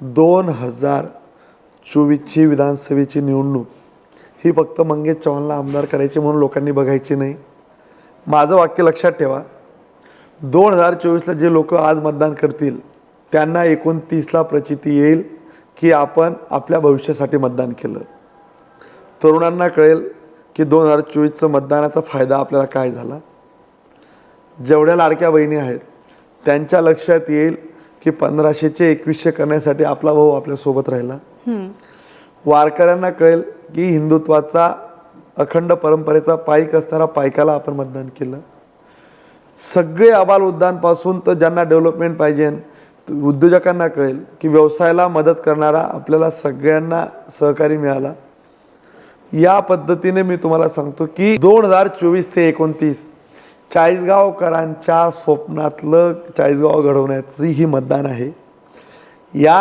दोन हजार चोवीसची विधानसभेची निवडणूक. ही फक्त मंगेश चव्हाणला आमदार करायची म्हणून लोकांनी बघायची नाही. माझं वाक्य लक्षात ठेवा. दोन हजार चोवीसला जे लोक आज मतदान करतील त्यांना एकोणतीसला प्रचिती येईल की आपण आपल्या भविष्यासाठी मतदान केलं. तरुणांना कळेल की दोन हजार चोवीसचं मतदानाचा फायदा आपल्याला काय झाला. जेवढ्या लाडक्या बहिणी आहेत त्यांच्या लक्षात येईल की पंधराशेचे एकवीसशे करण्यासाठी आपला भाऊ आपल्यासोबत राहिला. वारकऱ्यांना कळेल की हिंदुत्वाचा अखंड परंपरेचा पाईक असणारा पायकाला आपण मतदान केलं. सगळे अबाल उद्यानपासून तर ज्यांना डेव्हलपमेंट पाहिजे उद्योजकांना कळेल की व्यवसायाला मदत करणारा आपल्याला सगळ्यांना सहकारी मिळाला. या पद्धतीने मी तुम्हाला सांगतो की दोन हजार चोवीस ते एकोणतीस चाळीसगावकरांच्या स्वप्नातलं चाळीसगाव घडवण्याची ही मतदान आहे. या